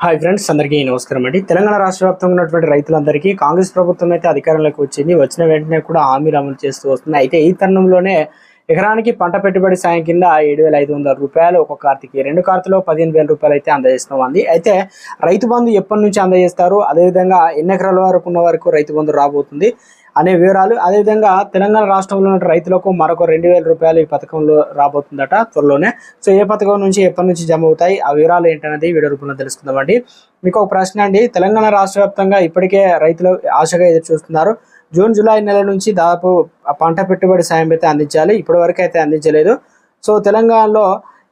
Hi friends అందరికీ నమస్కారం అండి. తెలంగాణ రాష్ట్ర వ్యాప్తంగా ఉన్నటువంటి రైతులందరికీ కాంగ్రెస్ ప్రభుత్వం అయితే అధికారంలోకి వచ్చింది. వచ్చిన వెంటనే కూడా హామీలు అమలు చేస్తూ వస్తుంది అయితే ఈ తరుణంలోనే ఎకరానికి పంట పెట్టుబడి సాయం కింద ఏడు వేల ఐదు వందల రూపాయలు ఒక కార్తీకి రెండు కార్తలో పదిహేను వేల రూపాయలు అయితే అందజేస్తున్నామండి. అయితే రైతు బంధు ఎప్పటి నుంచి అందజేస్తారు? అదేవిధంగా ఎన్ని ఎకరాల వరకు ఉన్న వరకు రైతు బంధు రాబోతుంది? అనే వివరాలు. అదేవిధంగా తెలంగాణ రాష్ట్రంలో ఉన్న రైతులకు మరొక రెండు వేల రూపాయలు ఈ పథకంలో రాబోతుందట త్వరలోనే. సో ఏ పథకం నుంచి ఎప్పటి నుంచి జమ అవుతాయి? ఆ వివరాలు ఏంటనేది వీడియో రూపంలో తెలుసుకుందామండి. మీకు ఒక ప్రశ్న అండి. తెలంగాణ రాష్ట్ర వ్యాప్తంగా ఇప్పటికే రైతులు ఆశగా ఎదురు చూస్తున్నారు జూన్ జూలై నెల నుంచి దాదాపు పంట పెట్టుబడి సాయం అయితే అందించాలి. ఇప్పటి వరకు అయితే అందించలేదు. సో తెలంగాణలో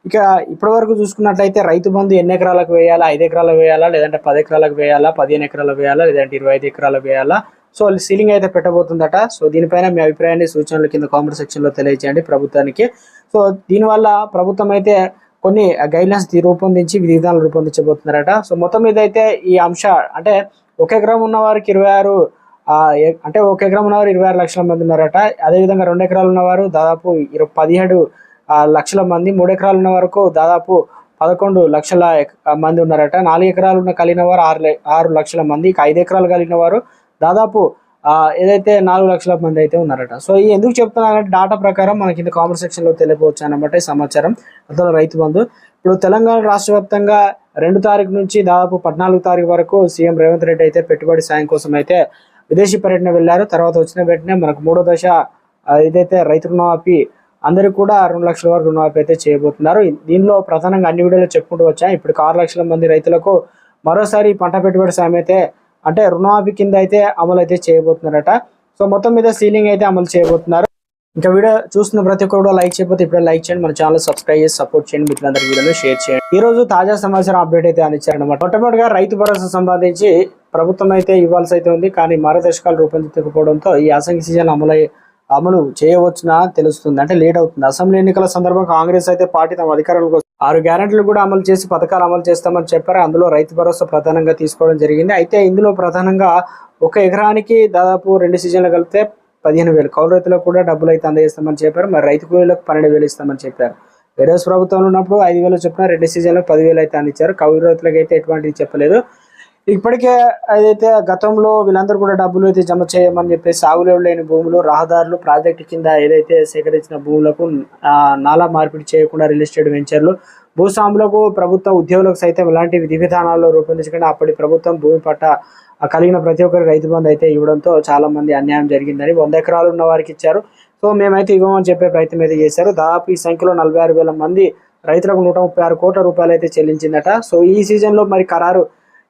ఇక ఇప్పటి వరకు చూసుకున్నట్లయితే రైతు బంధు ఎన్ని ఎకరాలకు వేయాలా? ఐదు ఎకరాలకు వేయాలా? లేదంటే పది ఎకరాలకు వేయాలా? పదిహేను ఎకరాలకు వేయాలా? లేదంటే ఇరవై ఐదు ఎకరాలకు వేయాలా? సో సీలింగ్ అయితే పెట్టబోతుందట. సో దీనిపైన మీ అభిప్రాయాన్ని సూచనలు కింద కామెంట్ సెక్షన్లో తెలియజేయండి ప్రభుత్వానికి. సో దీనివల్ల ప్రభుత్వం అయితే కొన్ని గైడ్లైన్స్ రూపొందించి విధానాలు రూపొందించబోతున్నారట. సో మొత్తం మీద అయితే ఈ అంశ అంటే ఒక ఎకరం ఉన్న వారికి ఇరవై ఆరు అంటే ఒక ఎకరం ఉన్నవారు ఇరవై ఆరు లక్షల మంది ఉన్నారట. అదేవిధంగా రెండు ఎకరాలు ఉన్నవారు దాదాపు ఇరవై పదిహేడు లక్షల మంది మూడు ఎకరాలు ఉన్న వరకు దాదాపు పదకొండు లక్షల మంది ఉన్నారట. నాలుగు ఎకరాలు ఉన్న కలిగిన వారు ఆరు ఆరు లక్షల మంది ఐదు ఎకరాలు కలిగిన వారు దాదాపు ఏదైతే నాలుగు లక్షల మంది అయితే ఉన్నారట. సో ఈ ఎందుకు చెప్తున్నానంటే డాటా ప్రకారం మనకి ఇంత కామెంట్ సెక్షన్లో తెలియవచ్చు అనమాట సమాచారం. అందులో రైతు బంధు. ఇప్పుడు తెలంగాణ రాష్ట్ర వ్యాప్తంగా రెండు తారీఖు నుంచి దాదాపు పద్నాలుగు తారీఖు వరకు సీఎం రేవంత్ రెడ్డి అయితే పెట్టుబడి సాయం కోసం అయితే విదేశీ పర్యటన వెళ్ళారు. తర్వాత వచ్చిన వెంటనే మనకు మూడో దశ ఏదైతే రైతు రుణమాఫీ అందరికీ కూడా రెండు లక్షల వరకు రుణమాఫీ అయితే చేయబోతున్నారు. దీనిలో ప్రధానంగా అన్ని వీడియోలు చెప్పుకుంటూ వచ్చాయి ఇప్పుడు ఆరు లక్షల మంది రైతులకు మరోసారి పంట పెట్టుబడి సాయం అయితే అంటే రుణమాఫీ కింద అయితే అమలు అయితే చేయబోతున్నారట. సో మొత్తం మీద సీలింగ్ అయితే అమలు చేయబోతున్నారు. ఇంకా వీడియో చూస్తున్న ప్రతి ఒక్కరు కూడా లైక్ చేయకపోతే ఇప్పుడే లైక్ చేయండి. మన ఛానల్ సబ్స్క్రైబ్ చేసి సపోర్ట్ చేయండి. మిత్రులందరి వీడియోను షేర్ చేయండి. ఈ రోజు తాజా సమాచారం అప్డేట్ అయితే అందించారనమాట మొట్టమొదటిగా రైతు భరోసా సంబంధించి ప్రభుత్వం అయితే ఇవ్వాల్సి అయితే ఉంది. కానీ మార్గదర్శకాలు రూపొందించకపోవడంతో ఈ యాసంగి సీజన్ అమలు అమలు చేయవచ్చునా తెలుస్తుంది. అంటే లేట్ అవుతుంది. అసెంబ్లీ ఎన్నికల సందర్భంగా కాంగ్రెస్ అయితే పార్టీ తమ అధికారంలోకి ఆరు గ్యారెంటీలు కూడా అమలు చేసి పథకాలు అమలు చేస్తామని చెప్పారు. అందులో రైతు భరోసా ప్రధానంగా తీసుకోవడం జరిగింది. అయితే ఇందులో ప్రధానంగా ఒక ఎకరానికి దాదాపు రెండు సీజన్లు కలిపితే పదిహేను వేలు. కౌలు రైతులకు కూడా డబ్బులు అయితే అందజేస్తామని చెప్పారు. మరి రైతు కూలీలకు పన్నెండు వేలు ఇస్తామని చెప్పారు. వేరే ప్రభుత్వంలో ఉన్నప్పుడు ఐదు వేలు చొప్పున రెండు సీజన్లకు పదివేలు అయితే అందించారు. కౌలు రైతులకు అయితే ఎటువంటిది చెప్పలేదు. ఇప్పటికే ఏదైతే గతంలో వీళ్ళందరూ కూడా డబ్బులు అయితే జమ చేయమని చెప్పేసి సాగులో లేని భూములు రహదారులు ప్రాజెక్టు కింద ఏదైతే సేకరించిన భూములకు నాలా మార్పిడి చేయకుండా రియల్ ఎస్టేట్ వెంచర్లు భూస్వాములకు ప్రభుత్వ ఉద్యోగులకు సైతం ఇలాంటి విధి విధానాల్లో రూపొందించకుండా అప్పటి ప్రభుత్వం భూమి పట్ట కలిగిన ప్రతి ఒక్కరి రైతు బంధు అయితే ఇవ్వడంతో చాలా మంది అన్యాయం జరిగిందని వంద ఎకరాలు ఉన్న వారికి ఇచ్చారు. సో మేమైతే ఇవ్వమని చెప్పే ప్రయత్నం అయితే చేశారు. దాదాపు ఈ సంఖ్యలో నలభై ఆరు వేల మంది రైతులకు నూట ముప్పై ఆరు కోట్ల రూపాయలు అయితే చెల్లించిందట. సో ఈ సీజన్లో మరి ఖరారు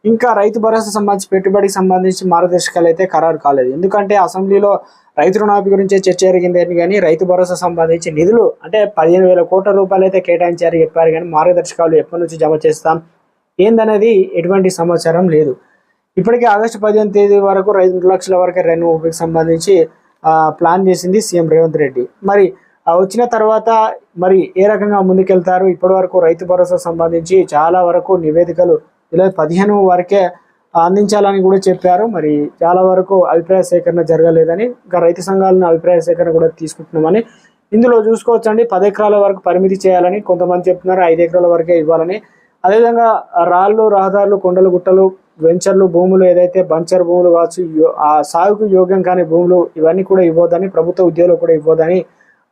ఇంకా రైతు భరోసా సంబంధించి పెట్టుబడికి సంబంధించి మార్గదర్శకాలు అయితే ఖరారు కాలేదు. ఎందుకంటే అసెంబ్లీలో రైతు రుణాపి గురించి చర్చ జరిగింది అని కానీ రైతు భరోసా సంబంధించి నిధులు అంటే పదిహేను వేల కోట్ల రూపాయలు అయితే కేటాయించారని చెప్పారు కానీ మార్గదర్శకాలు ఎప్పటి నుంచి జమ చేస్తాం ఏందనేది ఎటువంటి సమాచారం లేదు. ఇప్పటికే ఆగస్టు పదిహేను తేదీ వరకు రెండు లక్షల వరకు రెన్యూకి సంబంధించి ప్లాన్ చేసింది సీఎం రేవంత్ రెడ్డి. మరి వచ్చిన తర్వాత మరి ఏ రకంగా ముందుకెళ్తారు? ఇప్పటి వరకు రైతు భరోసా సంబంధించి చాలా వరకు నివేదికలు ఇలా పదిహేను వరకే అందించాలని కూడా చెప్పారు. మరి చాలా వరకు అభిప్రాయ సేకరణ జరగలేదని ఇంకా రైతు సంఘాలను అభిప్రాయ సేకరణ కూడా తీసుకుంటున్నామని ఇందులో చూసుకోవచ్చండి. పది ఎకరాల వరకు పరిమితి చేయాలని కొంతమంది చెప్తున్నారు. ఐదు ఎకరాల వరకే ఇవ్వాలని. అదేవిధంగా రాళ్ళు రహదారులు కొండలు గుట్టలు వెంచర్లు భూములు ఏదైతే బంచర్ భూములు కావచ్చు యో- ఆ సాగుకు యోగ్యం కాని భూములు ఇవన్నీ కూడా ఇవ్వద్దని ప్రభుత్వ ఉద్యోగులు కూడా ఇవ్వద్దని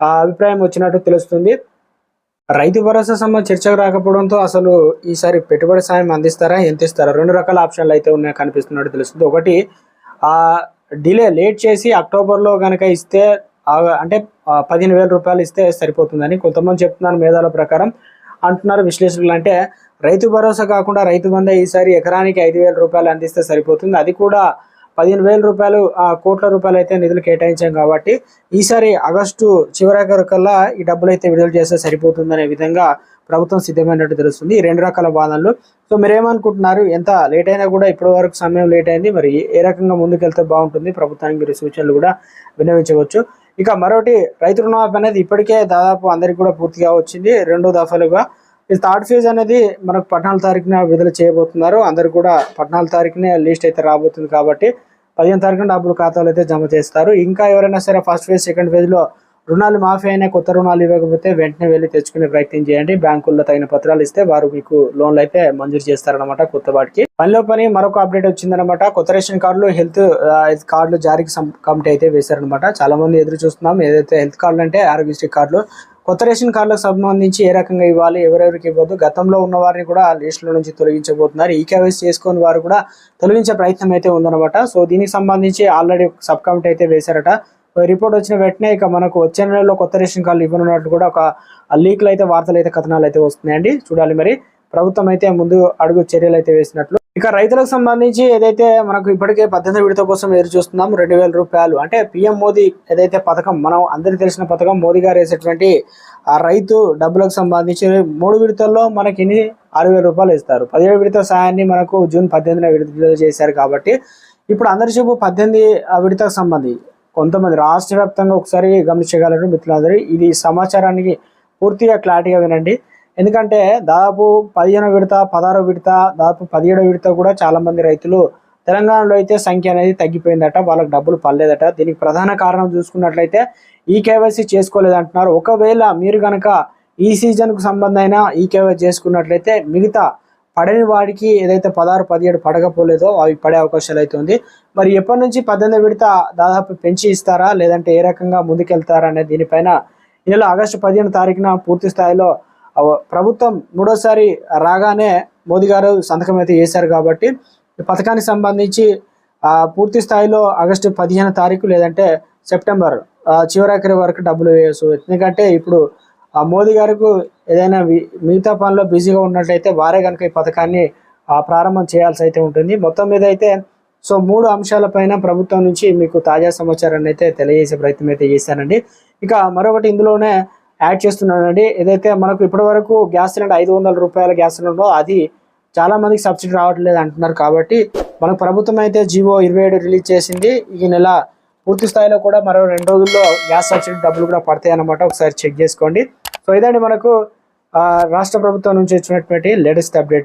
ఆ అభిప్రాయం వచ్చినట్టు తెలుస్తుంది. రైతు భరోసా సంబంధించి చర్చకు రాకపోవడంతో అసలు ఈసారి పెట్టుబడి సాయం అందిస్తారా ఎంత ఇస్తారా? రెండు రకాల ఆప్షన్లు అయితే ఉన్నాయి కనిపిస్తున్నట్టు తెలుస్తుంది. ఒకటి ఆ డిలే లేట్ చేసి అక్టోబర్లో కనుక ఇస్తే అంటే పదిహేను వేల రూపాయలు ఇస్తే సరిపోతుందని కొంతమంది చెప్తున్నారు మేధాల ప్రకారం. అంటున్నారు విశ్లేషకులు అంటే రైతు భరోసా కాకుండా రైతు బంధ ఈసారి ఎకరానికి ఐదు వేల రూపాయలు అందిస్తే సరిపోతుంది. అది కూడా పదిహేను వేల రూపాయలు ఆ, కోట్ల రూపాయలు అయితే నిధులు కేటాయించాం కాబట్టి ఈసారి ఆగస్టు చివరికల్లా ఈ డబ్బులు అయితే విడుదల చేస్తే సరిపోతుందనే విధంగా ప్రభుత్వం సిద్ధమైనట్టు తెలుస్తుంది. ఈ రెండు రకాల వాదనలు. సో మీరేమనుకుంటున్నారు? ఎంత లేట్ అయినా కూడా ఇప్పటి వరకు సమయం లేట్ అయింది. మరి ఏ రకంగా ముందుకెళ్తే బాగుంటుంది? ప్రభుత్వానికి మీరు సూచనలు కూడా విన్నవించవచ్చు. ఇక మరొకటి రైతు రుణమాఫీ అనేది ఇప్పటికే దాదాపు అందరికి కూడా పూర్తిగా వచ్చింది. రెండో దఫలుగా ఈ థర్డ్ ఫేజ్ అనేది మనకు పద్నాలుగు తారీఖున విడుదల చేయబోతున్నారు. అందరు కూడా పద్నాలుగు తారీఖునే లిస్ట్ అయితే రాబోతుంది కాబట్టి పదిహేను తారీఖున డబ్బులు ఖాతాలు అయితే జమ చేస్తారు. ఇంకా ఎవరైనా సరే ఫస్ట్ ఫేజ్ సెకండ్ ఫేజ్లో రుణాలు మాఫీ అయినా కొత్త రుణాలు ఇవ్వకపోతే వెంటనే వెళ్ళి తెచ్చుకునే ప్రయత్నం చేయండి. బ్యాంకుల్లో తగిన పత్రాలు ఇస్తే వారు మీకు లోన్లు అయితే మంజూరు చేస్తారనమాట కొత్త వాటికి. పనిలో పని మరొక అప్డేట్ వచ్చిందనమాట కొత్త రేషన్ కార్డులు హెల్త్ కార్డులు జారీకి కమిటీ అయితే వేశారనమాట చాలా మంది ఎదురు చూస్తున్నాం. ఏదైతే హెల్త్ కార్డులు అంటే ఆరోగ్యశ్రీ కార్డులు కొత్త రేషన్ కార్డులకు సంబంధించి ఏ రకంగా ఇవ్వాలి ఎవరెవరికి ఇవ్వద్దు గతంలో ఉన్న వారిని కూడా ఆ లిస్టుల నుంచి తొలగించబోతున్నారు. ఈ కేవైసీ చేసుకొని వారు కూడా తొలగించే ప్రయత్నం అయితే ఉందన్నమాట. సో దీనికి సంబంధించి ఆల్రెడీ సబ్ కమిటీ అయితే వేశారట. రిపోర్ట్ వచ్చిన వెంటనే ఇక మనకు వచ్చే నెలలో కొత్త రేషన్ కార్డులు ఇవ్వనున్నట్టు కూడా ఒక లీక్లు అయితే వార్తలు అయితే కథనాలు అయితే వస్తున్నాయండి. చూడాలి మరి. ప్రభుత్వం అయితే ముందు అడుగు చర్యలు అయితే వేసినట్లు. ఇక రైతులకు సంబంధించి ఏదైతే మనకు ఇప్పటికే పద్దెనిమిది విడత కోసం ఎదురు చూస్తున్నాం రెండు వేల రూపాయలు. అంటే పిఎం మోదీ ఏదైతే పథకం మనం అందరికీ తెలిసిన పథకం మోదీ గారు వేసేటువంటి ఆ రైతు డబ్బులకు సంబంధించి మూడు విడతల్లో మనకి ఇన్ని ఆరు వేల రూపాయలు ఇస్తారు పదిహేడు విడత సాయాన్ని మనకు జూన్ పద్దెనిమిదిన విడుదల చేశారు కాబట్టి ఇప్పుడు అందరి చూపు పద్దెనిమిది విడతకు సంబంధించి కొంతమంది రాష్ట్ర వ్యాప్తంగా ఒకసారి గమనించగలరు మిత్రులందరూ ఇది సమాచారానికి పూర్తిగా క్లారిటీగా వినండి. ఎందుకంటే దాదాపు పదిహేను విడత పదహారో విడత దాదాపు పదిహేడో విడత కూడా చాలామంది రైతులు తెలంగాణలో అయితే సంఖ్య అనేది తగ్గిపోయిందట వాళ్ళకి డబ్బులు పడలేదట. దీనికి ప్రధాన కారణం చూసుకున్నట్లయితే ఈ కేవైసీ చేసుకోలేదంటున్నారు. ఒకవేళ మీరు కనుక ఈ సీజన్కు సంబంధమైన ఈ కేవైసీ చేసుకున్నట్లయితే మిగతా పడని వాడికి ఏదైతే పదహారు పదిహేడు పడకపోలేదో అవి పడే అవకాశాలు అయితే ఉంది. మరి ఎప్పటి నుంచి పద్దెనిమిది విడత దాదాపు పెంచి ఇస్తారా? లేదంటే ఏ రకంగా ముందుకెళ్తారా అనే దీనిపైన ఈ నెల ఆగస్టు పదిహేను తారీఖున పూర్తి స్థాయిలో ప్రభుత్వం మూడోసారి రాగానే మోదీ గారు సంతకం అయితే చేశారు కాబట్టి ఈ పథకానికి సంబంధించి పూర్తి స్థాయిలో ఆగస్టు పదిహేను తారీఖు లేదంటే సెప్టెంబర్ చివరాఖరి వరకు డబ్బులు వేయచ్చు ఎందుకంటే ఇప్పుడు ఆ మోదీ గారికి ఏదైనా మిగతా పనిలో బిజీగా ఉన్నట్లయితే వారే కనుక ఈ పథకాన్ని ప్రారంభం చేయాల్సి అయితే ఉంటుంది. మొత్తం మీద అయితే సో మూడు అంశాలపైన ప్రభుత్వం నుంచి మీకు తాజా సమాచారాన్ని అయితే తెలియజేసే ప్రయత్నం అయితే చేశానండి ఇక మరొకటి ఇందులోనే యాడ్ చేస్తున్నాడండి ఏదైతే మనకు ఇప్పటివరకు గ్యాస్ సిలిండర్ ఐదు వందల రూపాయల గ్యాస్ సిలిండర్ అది చాలా మందికి సబ్సిడీ రావట్లేదు అంటున్నారు కాబట్టి మనకు ప్రభుత్వం అయితే జివో ఇరవై ఏడు రిలీజ్ చేసింది. ఈ నెల పూర్తి స్థాయిలో కూడా మరో రెండు రోజుల్లో గ్యాస్ సబ్సిడీ డబ్బులు కూడా పడతాయి అన్నమాట. ఒకసారి చెక్ చేసుకోండి. సో ఇదండి మనకు రాష్ట్ర ప్రభుత్వం నుంచి వచ్చినటువంటి లేటెస్ట్ అప్డేట్.